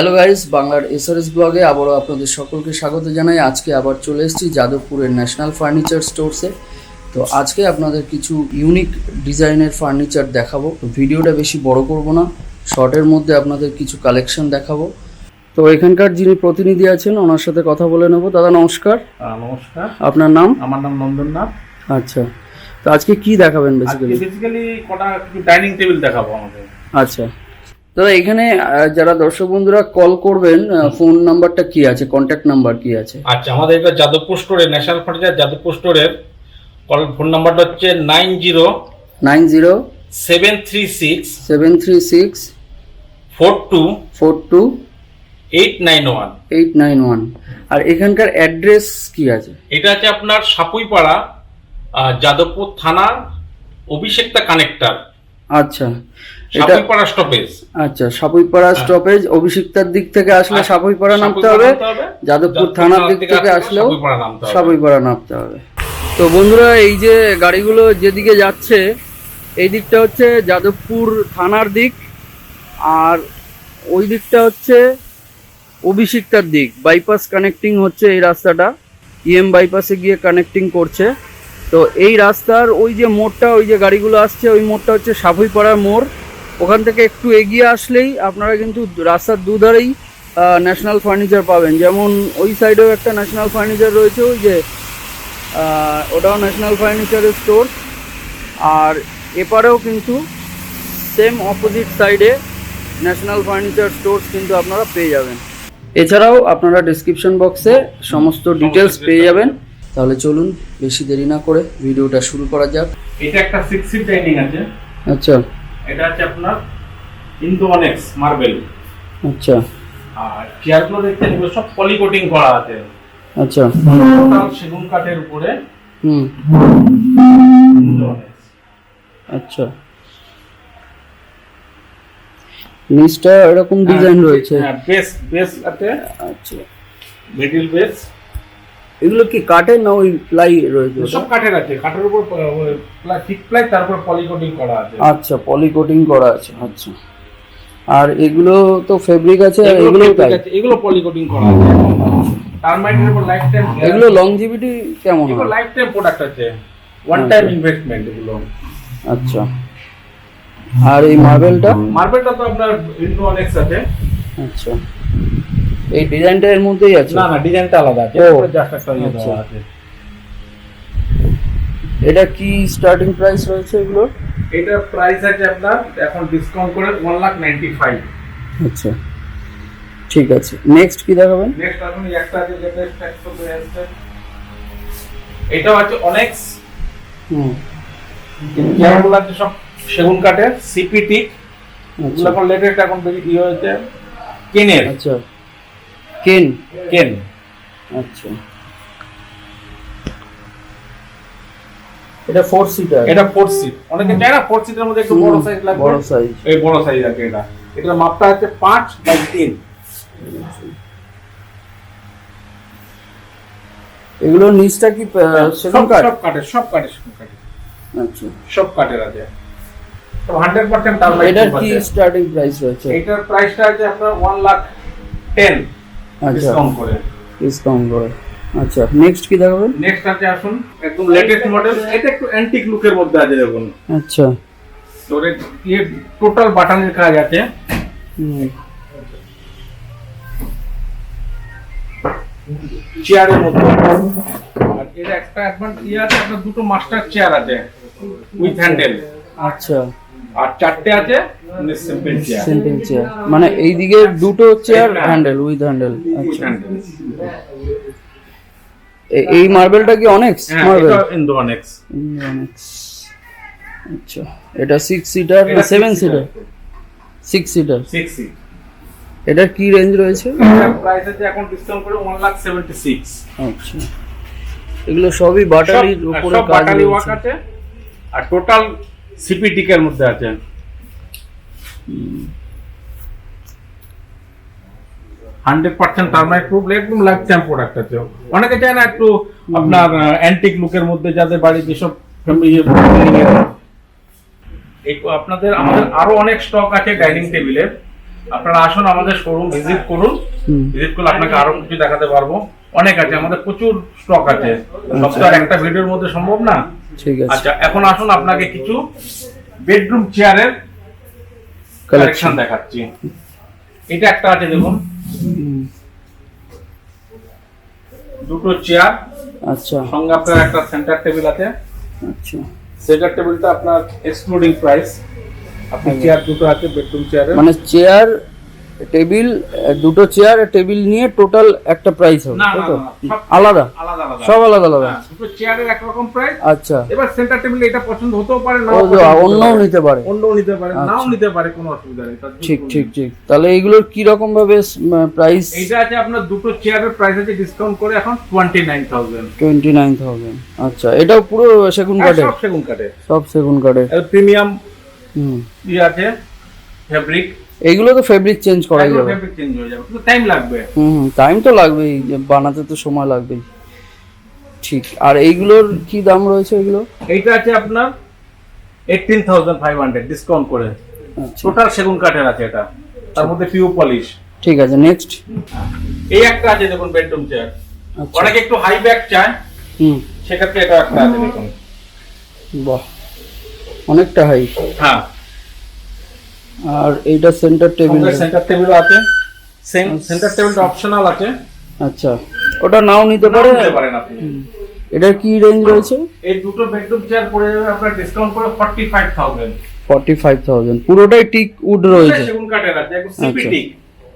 Hello guys বাংলার SRS ব্লগে আবারও আপনাদের সকলকে স্বাগত জানাই। আজকে আবার চলে এসেছি যাদবপুরের ন্যাশনাল ফার্নিচার স্টোরসে তো আজকে আপনাদের কিছু ইউনিক ডিজাইনের ফার্নিচার দেখাবো। ভিডিওটা বেশি বড় করব না শর্টের মধ্যে আপনাদের কিছু কালেকশন দেখাবো। তো এখানকার যিনি প্রতিনিধি আছেন ওনার সাথে কথা বলে নেব। দাদা নমস্কার। নমস্কার। আপনার নাম? আমার নাম নন্দননাথ। আচ্ছা। তো আজকে কি দেখাবেন বেসিক্যালি বেসিক্যালি কটা ডাইনিং টেবিল দেখাবো আমাদের। আচ্ছা। দাদা এখানে যারা দর্শক বন্ধুরা কল করবেন ফোন নাম্বারটা কি আছে? কন্ট্যাক্ট নাম্বার কি আছে? আচ্ছা আমাদের এটা যাদবপুর স্টোরে ন্যাশনাল ফার্নিচার যাদবপুর স্টোরের কল ফোন নাম্বারটা হচ্ছে nine zero nine zero seven three six seven three six four two four two eight nine one eight nine one আর এখানকার অ্যাড্রেস কি আছে? এটা হচ্ছে আপনার সাপুইপাড়া যাদবপুর থানা অভিষেকতা কানেক্টর আচ্ছা। সাপুইপাড়া স্টপেজ আচ্ছা সাপুইপাড়া স্টপেজ অভিষিক্তার দিক থেকে আসলে সাপুইপাড়া নামতে হবে। যাদবপুর থানার দিক থেকে আসলেও সাপুইপাড়া নামতে হবে। সাপুইপাড়া নামতে হবে। তো বন্ধুরা এই যে গাড়িগুলো যেদিকে যাচ্ছে এই দিকটা হচ্ছে যাদবপুর থানার দিক আর ওই দিকটা হচ্ছে অভিষিক্তার দিক। বাইপাস কানেক্টিং হচ্ছে এই রাস্তাটা। ইএম বাইপাসে গিয়ে কানেক্টিং করছে। তো এই রাস্তার ওই যে মোড়টা ওই যে গাড়িগুলো আসছে ওই মোড়টা হচ্ছে সাপুইপাড়ার মোড়। ওখান থেকে একটু এগিয়ে আসলেই আপনারা কিন্তু রাস্তার দুধারেই ন্যাশনাল ফার্নিচার পাবেন। যেমন ওই সাইডেও একটা ন্যাশনাল ফার্নিচার রয়েছে ওই যে ওটাও ন্যাশনাল ফার্নিচারের স্টোর আর এপারেও কিন্তু সেম অপোজিট সাইডে ন্যাশনাল ফার্নিচার স্টোর্স কিন্তু আপনারা পেয়ে যাবেন। এছাড়াও আপনারা ডিসক্রিপশন বক্সে সমস্ত ডিটেলস পেয়ে যাবেন। তাহলে চলুন বেশি দেরি না করে ভিডিওটা শুরু করা যাক। এটা একটা সিক্স সিট ডাইনিং আছে। আচ্ছা। এটা হচ্ছে আপনার ইন্দোনেক্স মার্বেল আচ্ছা। আর চেয়ারগুলো দেখতে এগুলো সব পলিকোটিং করা আছে। আচ্ছা। সেগুন কাঠের উপরে হুম। আচ্ছা। নিচটা এরকম ডিজাইন রয়েছে। হ্যাঁ বেস বেস আছে। আচ্ছা। মিডিল বেস এগুলো কি কাঠের না ওই প্লাই রয়েছে? সব কাঠের আছে কাঠের উপর ঠিক প্লাই তারপর পলিকোটিং করা আছে। আচ্ছা পলি কোটিং করা আছে আচ্ছা। আর এগুলো তো ফেব্রিক আছে আর এগুলো তাই এগুলো পলিকোটিং করা আছে। টার্মাইটের উপর লাইফ টাইম এগুলো লংজিভিটি কেমন এগুলো লাইফ টাইম প্রোডাক্ট আছে। ওয়ান টাইম ইনভেস্টমেন্ট এগুলো। আচ্ছা। আর এই মার্বেলটা মার্বেলটা তো আপনার ইন্দোনেক্স আছে। আচ্ছা। এই ডিজাইনটা এর মধ্যেই আছে? না না ডিজাইনটা আলাদা আছে। জাস্ট একটা ইয়ে আচ্ছা। দেওয়া আছে। এটা কি স্টার্টিং প্রাইস রয়েছে এগুলো এটা প্রাইস আছে আপনার এখন ডিসকাউন্ট করে ওয়ান লাখ নাইনটি ফাইভ আচ্ছা। ঠিক আছে। নেক্সট কি দেখাবেন? নেক্সট এই একটা আছে যেটা একশো এটাও আছে অনেক্স হুম। চেয়ারগুলো আছে সব সেগুন কাঠের সিপিটি এগুলো আচ্ছা। এখন লেটেস্ট এখন বেশি ইয়ে হয়েছে। কেনের আচ্ছা। কেন? কেন? আচ্ছা। এটা ফোর সিটার এটা ফোর সিট অনেকে চায় না ফোর সিটের মধ্যে একটু বড় সাইজ লাগবে। বড় সাইজ এই বড় সাইজ আছে এটা। এটার মাপটা আছে পাঁচ বাই তিন। এগুলো নিচটা কি সেগুন সব কাঠ সব কাঠের সব কাঠের সব কাঠের আচ্ছা। সব কাঠের আছে। তো এটার কি স্টার্টিং প্রাইস রয়েছে? এটার প্রাইসটা আছে আপনার ওয়ান লাখ টেন আচ্ছা ডিসকাউন্ট করে। ডিসকাউন্ট করে। আচ্ছা নেক্সট কি দেখাবেন নেক্সট আছে আসুন। একদম লেটেস্ট মডেল এটা একটু অ্যান্টিক লুকের মধ্যে আছে দেখুন। আচ্ছা। তোর ইয়ে টোটাল বাটানের কাজ আছে। চেয়ারের মধ্যে। আর এর একটা অ্যাডভান্স ইয়ে আছে আপনার দুটো মাস্টার চেয়ার আছে। উইথ হ্যান্ডেল আচ্ছা। আর চারটে আছে সিম্পল চেয়ার সিম্পল চেয়ার মানে এই দিকে দুটো চেয়ার হ্যান্ডেল উইথ হ্যান্ডেল আচ্ছা। এই মার্বেলটা কি অনেক মার্বেল এটা ইন্দোনেক্স অনেক আচ্ছা। এটা সিক্স সিটার না seven seater six seater six seat এটার কি রেঞ্জ রয়েছে? প্রাইস আছে এখন ডিসকাউন্ট করে ওয়ান লাখ সেভেন্টি সিক্স আচ্ছা। এগুলো সবই বাটারির উপরে কাজ আছে। আর টোটাল সিপিটিকের মধ্যে আছে। হান্ড্রেড পার্সেন্ট প্রুফ একদম লাইফ টাইম প্রোডাক্ট আছে। অনেকে চায় না একটু আপনার অ্যান্টিক লুকের মধ্যে যাদের বাড়ি যেসব এই আপনাদের আমাদের আরও অনেক স্টক আছে ডাইনিং টেবিলের আপনারা আসুন আমাদের শোরুম ভিজিট করুন। ভিজিট করলে আপনাকে আরও কিছু দেখাতে পারব। অনেক আছে আমাদের প্রচুর স্টক আছে। সব একটা ভিডিওর মধ্যে সম্ভব না? ঠিক আছে। আচ্ছা এখন আসুন আপনাকে কিছু বেডরুম চেয়ারের কালেকশন দেখাচ্ছি। এটা একটা আছে দেখুন। দুটো চেয়ার আচ্ছা। সঙ্গে আপনার একটা সেন্টার টেবিল আছে। আচ্ছা। সেন্টার টেবিলটা আপনার এক্সক্লুডিং প্রাইস আপনি চেয়ার দুটো আছে বেডরুম চেয়ারে মানে চেয়ার টেবিল দুটো চেয়ার টেবিল নিয়ে টোটাল একটা প্রাইস হবে না তাই না তো? আলাদা? সব আলাদা আলাদা? হ্যাঁ, দুটো চেয়ারের একরকম প্রাইস আচ্ছা। এবার সেন্টার টেবিল এটা পছন্দ হতেও পারে নাও হতে অন্যও নিতে পারে। অন্যও নিতে পারে নাও আচ্ছা। নিতে পারে কোনো অসুবিধা নেই ঠিক ঠিক ঠিক। তাহলে এইগুলোর কি রকম ভাবে প্রাইস এইটা আছে আপনার দুটো চেয়ারের প্রাইস আছে ডিসকাউন্ট করে এখন twenty nine thousand twenty nine thousand আচ্ছা। এটাও পুরো সেগুন কাঠের? সব সেগুন কাঠে সব সেগুন কাঠের। প্রিমিয়াম হুম। ইয়ে আছে ফেব্রিক এইগুলো তো ফেব্রিক চেঞ্জ করা যাবে। ফেব্রিক চেঞ্জ হয়ে যাবে কিন্তু টাইম লাগবে। হুম টাইম তো লাগবেই বানাতে তো সময় লাগবেই। ঠিক আর এইগুলোর কি দাম রয়েছে এগুলো? এইটা আছে আপনার eighteen thousand five hundred discount করে। আচ্ছা। টোটাল সেগুন কাঠের আছে এটা। তার মধ্যে পিউ পলিশ ঠিক আছে নেক্সট এই একটা আছে দেখুন বেডরুম চেয়ার আচ্ছা। অনেকে একটু হাই ব্যাক চায়। হুম। সেক্ষেত্রে এটা একটা আছে দেখুন। বাহ অনেকটা হাই হ্যাঁ। আর এইটা সেন্টার টেবিল সেন্টার টেবিল আছে। সেন্টার টেবিলটা অপশনাল আছে। আচ্ছা। ওটা নাও নিতে পারে নিতে পারেন আপনি। এটার কি রেঞ্জ রয়েছে? এই দুটো বেডরুম চেয়ার পড়ে যাবে আপনার ডিসকাউন্ট করে forty five thousand forty five thousand পুরোটাই টিক উড রয়েছে। সেগুন কাঠের আছে একটু সিপিটি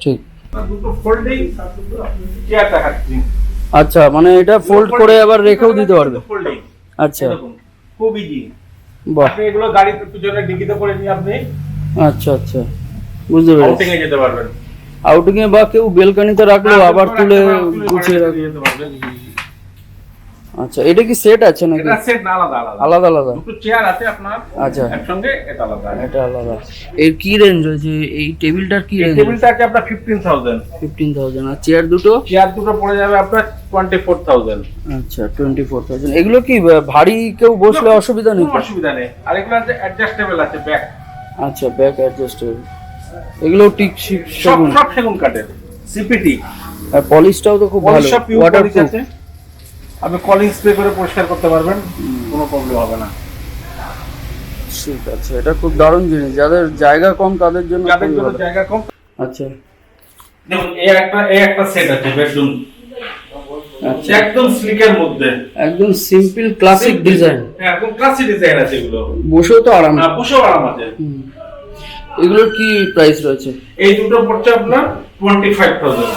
ঠিক। দুটো ফোল্ডিং চেয়ার দেখাচ্ছি। আচ্ছা মানে এটা ফোল্ড করে আবার রেখেও দিতে পারবে। ফোল্ডিং আচ্ছা। খুব ইজি বাহ। আপনি এগুলো গাড়ির পিছনে ডিকিতে করে নিয়ে আপনি আচ্ছা আচ্ছা। বুঝতে আউটিং এ যেতে পারবেন। আউটিং এ বা কেউ বেলকানিতে রাখল আবার তুলে গুছিয়ে রাখল যেতে পারবেন। আচ্ছা এটা কি সেট আছে নাকি? এটা সেট না আলাদা আলাদা। আলাদা আলাদা। দুটো চেয়ার আছে আপনার আচ্ছা। একসঙ্গে এটা আলাদা। এটা আলাদা। এর কি রেঞ্জ রয়েছে এই টেবিলটার কি রেঞ্জ টেবিলটা আছে আপনার ফিফটিন থাউজেন্ড ফিফটিন থাউজেন্ড আর চেয়ার দুটো? চেয়ার দুটো পড়ে যাবে আপনার টোয়েন্টি ফোর থাউজেন্ড আচ্ছা টোয়েন্টি ফোর থাউজেন্ড এগুলো কি ভারী কেউ বসলে অসুবিধা নেই অসুবিধা নেই। আর এগুলো আছে অ্যাডজাস্টেবল আছে ব্যাক আচ্ছা ব্যাক অ্যাডজাস্টেবল এগুলো টিক সব সব সেগুন কাঠের সিপিটি আর পলিশটাও তো খুব ভালো পলিশ ওয়াটার পলিশ আছে। আপনি কলিং স্প্রে করে পরিষ্কার করতে পারবেন কোনো প্রবলেম হবে না। ঠিক আছে এটা খুব দারুণ জিনিস। যাদের জায়গা কম তাদের জন্য যাদের জন্য জায়গা কম। আচ্ছা। দেখুন এই একটা এই একটা সেট আছে বেডরুম। একদম স্লিকের মধ্যে। একদম সিম্পল ক্লাসিক ডিজাইন হ্যাঁ একদম ক্লাসিক ডিজাইন আছে এগুলো। বসেও তো আরাম। আর বসেও আরাম আছে। এগুলোর কি প্রাইস রয়েছে? এই দুটো পড়ছে আপনার twenty five thousand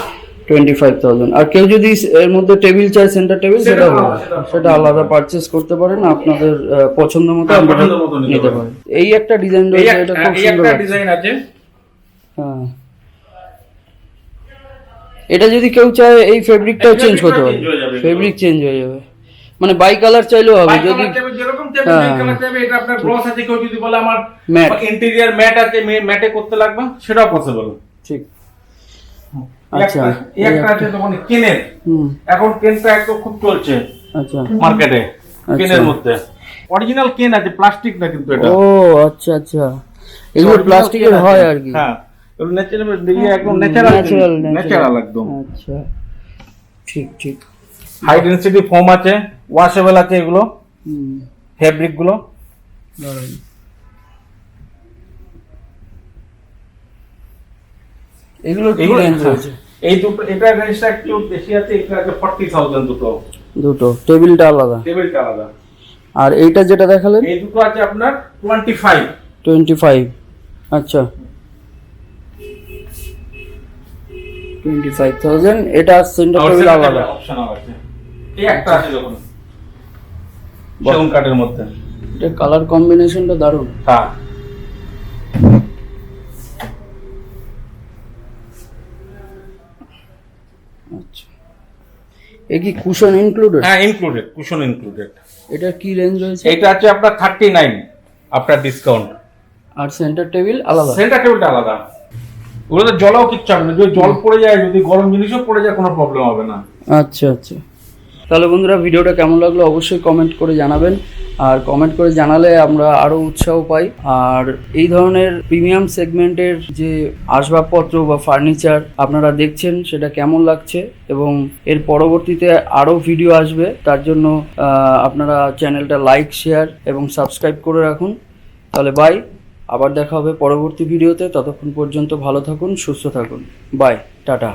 twenty five thousand আর কেউ যদি এর মধ্যে টেবিল চায় সেন্টার টেবিল সেটা সেটা আলাদা, হবে সেটা আলাদা পারচেস করতে পারেন আপনাদের আহ, পছন্দ মতো হ্যাঁ, পছন্দ মতো নিতে পারেন। এই একটা ডিজাইন রয়েছে এটা খুব সুন্দর ডিজাইন আছে। হ্যাঁ। এটা যদি কেউ চায় এই ফেব্রিকটাও চেঞ্জ করতে পারে। ফেব্রিক চেঞ্জ হয়ে যাবে। মানে বাই কালার চাইলেও হবে যদি যেরকম চাইবে, যেই। চাইবে, এটা আপনার gloss আছে, কেউ যদি বলে আমার Matte। ইন্টেরিয়ার ম্যাট আছে ম্যাটে করতে লাগবে সেটাও পসিবল ঠিক। আচ্ছা। এই একটা আছে তখন কেনের এখন কেনটা খুব চলছে আচ্ছা। মার্কেটে কেনের আচ্ছা। মধ্যে। অরিজিনাল কেন আছে প্লাস্টিক না কিন্তু এটা। ও আচ্ছা আচ্ছা। এগুলো প্লাস্টিকের হয় আর কি। হ্যাঁ। ন্যাচারাল দিয়ে একদম ন্যাচারাল ন্যাচারাল ন্যাচারাল একদম। আচ্ছা ঠিক ঠিক। হাই ডেনসিটি ফোম আছে ওয়াশেবল আছে এগুলো হুম। ফেব্রিকগুলো। এগুলো কি রেঞ্জ রয়েছে? এই দুটো এটা রেঞ্জটা একটু বেশি আছে এটা আছে ফর্টি থাউজেন্ড দুটো। দুটো। টেবিলটা আলাদা? টেবিলটা আলাদা। আর এইটা যেটা দেখালেন? এই দুটো আছে আপনার টোয়েন্টি ফাইভ টোয়েন্টি ফাইভ আচ্ছা। টোয়েন্টি ফাইভ থাউজেন্ড এটা সেন্টার টেবিল আলাদা অপশনাল আছে এই একটা আছে যখন। সেগুন কাঠের মধ্যে। এটা কালার কম্বিনেশনটা দারুণ। হ্যাঁ। আচ্ছা। এ কি কুশন ইনক্লুডেড হ্যাঁ ইনক্লুডেড কুশন ইনক্লুডেড এটা কি রেঞ্জ রয়েছে? এটা আছে আপনার থার্টি নাইন আপনার ডিসকাউন্ট আর সেন্টার টেবিল আলাদা? সেন্টার টেবিলটা আলাদা। ওগুলোতে জলও কিচ্ছু হবে না। যদি জল পড়ে যায় যদি গরম জিনিসও পড়ে যায় কোনো প্রবলেম হবে না। আচ্ছা আচ্ছা। তাহলে বন্ধুরা ভিডিওটা কেমন লাগল অবশ্যই কমেন্ট করে জানাবেন। আর কমেন্ট করে জানালে আমরা আরও উৎসাহ পাই। আর এই ধরনের প্রিমিয়াম সেগমেন্টের যে আসবাবপত্র বা ফার্নিচার আপনারা দেখছেন সেটা কেমন লাগছে এবং এর পরবর্তীতে আরও ভিডিও আসবে তার জন্য আপনারা চ্যানেলটা লাইক শেয়ার এবং সাবস্ক্রাইব করে রাখুন। তাহলে বাই আবার দেখা হবে পরবর্তী ভিডিওতে। ততক্ষণ পর্যন্ত ভালো থাকুন সুস্থ থাকুন। Bye tata.